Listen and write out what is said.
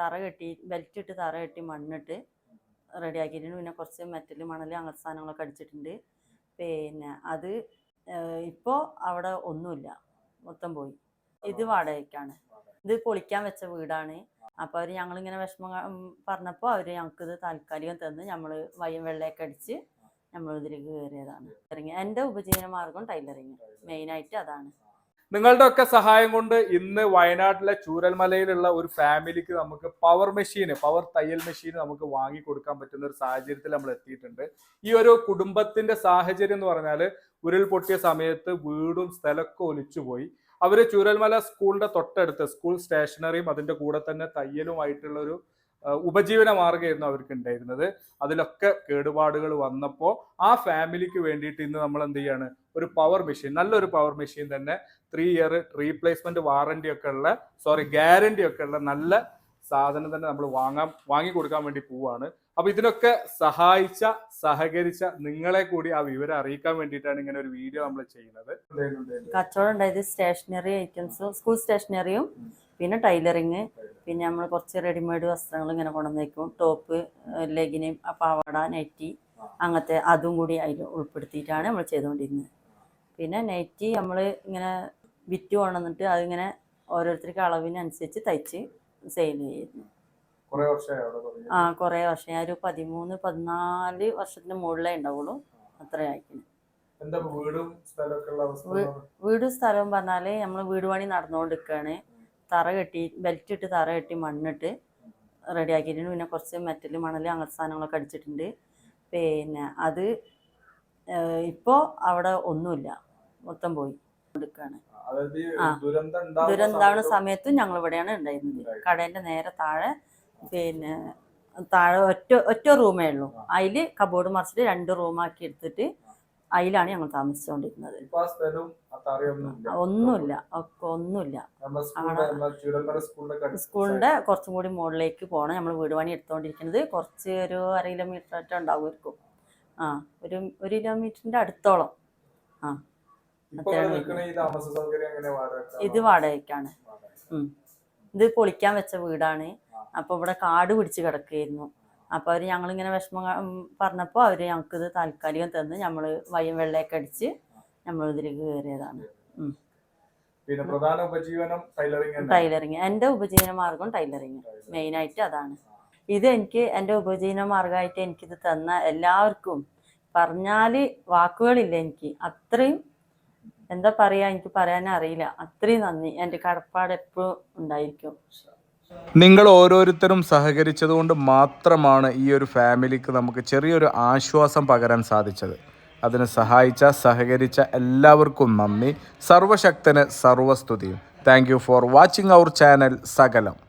തറ കെട്ടി ബെൽറ്റ് ഇട്ട് തറ കെട്ടി മണ്ണിട്ട് റെഡിയാക്കിയിട്ടുണ്ട്. പിന്നെ കുറച്ച് മെറ്റൽ മണൽ അങ്ങനത്തെ സാധനങ്ങളൊക്കെ അടിച്ചിട്ടുണ്ട്. പിന്നെ അത് ഇപ്പോൾ അവിടെ ഒന്നുമില്ല. മൊത്തം പോയി. ഇത് വാടകയ്ക്കാണ്. ഇത് പൊളിക്കാൻ വെച്ച വീടാണ്. അപ്പോൾ അവർ ഞങ്ങളിങ്ങനെ വിഷമം പറഞ്ഞപ്പോൾ അവർ ഞങ്ങൾക്ക് ഇത് താൽക്കാലികം തന്ന് നമ്മൾ വയ്യം വെള്ളയൊക്കെ അടിച്ച് നമ്മൾ ഇതിലേക്ക് കയറിയതാണ്. ഇറങ്ങി എന്റെ ഉപജീവന മാർഗം ടൈലറിങ് മെയിനായിട്ട് അതാണ്. നിങ്ങളുടെ ഒക്കെ സഹായം കൊണ്ട് ഇന്ന് വയനാട്ടിലെ ചൂരൽമലയിലുള്ള ഒരു ഫാമിലിക്ക് നമുക്ക് പവർ മെഷീന് പവർ തയ്യൽ മെഷീന് നമുക്ക് വാങ്ങി കൊടുക്കാൻ പറ്റുന്ന ഒരു സാഹചര്യത്തിൽ നമ്മൾ എത്തിയിട്ടുണ്ട്. ഈ ഒരു കുടുംബത്തിന്റെ സാഹചര്യം എന്ന് പറഞ്ഞാൽ ഉരുൾപൊട്ടിയ സമയത്ത് വീടും സ്ഥലമൊക്കെ ഒലിച്ചുപോയി അവർ ചൂരൽമല സ്കൂളിന്റെ തൊട്ടടുത്ത് സ്കൂൾ സ്റ്റേഷനറിയും അതിന്റെ കൂടെ തന്നെ തയ്യലുമായിട്ടുള്ള ഒരു ഉപജീവന മാർഗമായിരുന്നു അവർക്ക് ഉണ്ടായിരുന്നത് അതിലൊക്കെ കേടുപാടുകൾ വന്നപ്പോൾ ആ ഫാമിലിക്ക് വേണ്ടിയിട്ട് ഇന്ന് നമ്മൾ എന്ത് ചെയ്യാണ്? ഒരു പവർ മെഷീൻ നല്ലൊരു പവർ മെഷീൻ തന്നെ ത്രീ ഇയർ റീപ്ലേസ്മെന്റ് വാറണ്ടി ഒക്കെ ഉള്ള സോറി ഗ്യാരണ്ടി ഒക്കെ ഉള്ള നല്ല സാധനം തന്നെ നമ്മൾ വാങ്ങാൻ വാങ്ങി കൊടുക്കാൻ വേണ്ടി പോവാണ്. അപ്പൊ ഇതിനൊക്കെ സഹായിച്ച സഹകരിച്ച നിങ്ങളെ കൂടി ആ വിവരം അറിയിക്കാൻ വേണ്ടിയിട്ടാണ് ഇങ്ങനെ ഒരു വീഡിയോ നമ്മൾ ചെയ്യുന്നത്. കച്ചവടം ഉണ്ടായത് സ്റ്റേഷനറി ഐറ്റംസ് സ്കൂൾ സ്റ്റേഷനറിയും പിന്നെ ടൈലറിങ് പിന്നെ നമ്മൾ കുറച്ച് റെഡിമെയ്ഡ് വസ്ത്രങ്ങൾ ഇങ്ങനെ കൊണ്ടുവന്നേക്കും. ടോപ്പ് ലെഗിന് പാവാട നൈറ്റി അങ്ങനത്തെ അതും കൂടി അതിൽ ഉൾപ്പെടുത്തിയിട്ടാണ് നമ്മൾ ചെയ്തുകൊണ്ടിരുന്നത്. പിന്നെ നൈറ്റി നമ്മൾ ഇങ്ങനെ വിറ്റ് കൊണ്ടുവന്നിട്ട് അതിങ്ങനെ ഓരോരുത്തർക്ക് അളവിനനുസരിച്ച് തയ്ച്ച് സെയിൽ ചെയ്യുന്നു ആ കുറേ വർഷം ഞാൻ ഒരു പതിമൂന്ന് പതിനാല് വർഷത്തിന് മുകളിലേ ഉണ്ടാവുള്ളൂ. അത്ര എന്താ വീടും സ്ഥലവും പറഞ്ഞാൽ നമ്മൾ വീട് പണി നടന്നുകൊണ്ടിരിക്കുകയാണ്. തറ കെട്ടി ബെൽറ്റ് ഇട്ട് തറ കെട്ടി മണ്ണിട്ട് റെഡിയാക്കിയിട്ടുണ്ട്. പിന്നെ കുറച്ച് മെറ്റൽ മണൽ അങ്ങനത്തെ സാധനങ്ങളൊക്കെ അടിച്ചിട്ടുണ്ട്. പിന്നെ അത് ഇപ്പോൾ അവിടെ ഒന്നുമില്ല. മൊത്തം പോയി. എടുക്കുകയാണ് ആ. ദുരന്തം ഉണ്ടാവുന്ന ദുരന്താവണ സമയത്ത് ഞങ്ങൾ ഇവിടെയാണ് ഉണ്ടായിരുന്നത്. ഉണ്ടായിരുന്നത്. കടേന്റെ നേരെ താഴെ പിന്നെ താഴെ ഒറ്റ ഒറ്റ റൂമേ ഉള്ളൂ. അതിൽ കബോർഡ് മറിച്ചിട്ട് രണ്ട് റൂമാക്കി എടുത്തിട്ട് അതിലാണ് ഞങ്ങൾ താമസിച്ചുകൊണ്ടിരുന്നത് ഒന്നുമില്ല. ഒക്കെ ഒന്നുമില്ല. സ്കൂളിന്റെ കുറച്ചും കൂടി മുകളിലേക്ക് പോകണം. നമ്മൾ വീട് പണി എടുത്തുകൊണ്ടിരിക്കുന്നത് കുറച്ച് ഒരു അര കിലോമീറ്റർ ആയിട്ട് ഉണ്ടാവുമായിരിക്കും. ആ ഒരു ഒരു കിലോമീറ്ററിന്റെ അടുത്തോളം. ആ ഇത് വാടകയ്ക്കാണ്. ഇത് പൊളിക്കാൻ വെച്ച വീടാണ്. അപ്പൊ ഇവിടെ കാട് പിടിച്ച് കിടക്കുകയായിരുന്നു. അപ്പോൾ അവർ ഞങ്ങളിങ്ങനെ വിഷമം പറഞ്ഞപ്പോൾ അവർ ഞങ്ങൾക്ക് ഇത് താൽക്കാലികം തന്ന് നമ്മൾ വയ്യം വെള്ളയൊക്കെ അടിച്ച് നമ്മൾ ഇതിലേക്ക് കയറിയതാണ് പിന്നെ പ്രധാന ഉപജീവനം ടൈലറിംഗ് ടൈലറിങ്. എന്റെ ഉപജീവന മാർഗം ടൈലറിങ്. മെയിനായിട്ട് അതാണ്. ഇത് എനിക്ക് എന്റെ ഉപജീവന മാർഗമായിട്ട് എനിക്കിത് തന്ന എല്ലാവർക്കും പറഞ്ഞാൽ വാക്കുകളില്ല എനിക്ക്. അത്രയും എന്താ പറയുക എനിക്ക് പറയാനറിയില്ല. അത്രയും നന്ദി. എന്റെ കടപ്പാട് എപ്പോഴും ഉണ്ടായിരിക്കും. നിങ്ങൾ ഓരോരുത്തരും സഹകരിച്ചതുകൊണ്ട് മാത്രമാണ് ഈ ഒരു ഫാമിലിക്ക് നമുക്ക് ചെറിയൊരു ആശ്വാസം പകരാൻ സാധിച്ചത്. അതിന് സഹായിച്ച സഹകരിച്ച എല്ലാവർക്കും നന്ദി. സർവശക്തന് സർവസ്തുതിയും. Thank for watching our channel സകലം.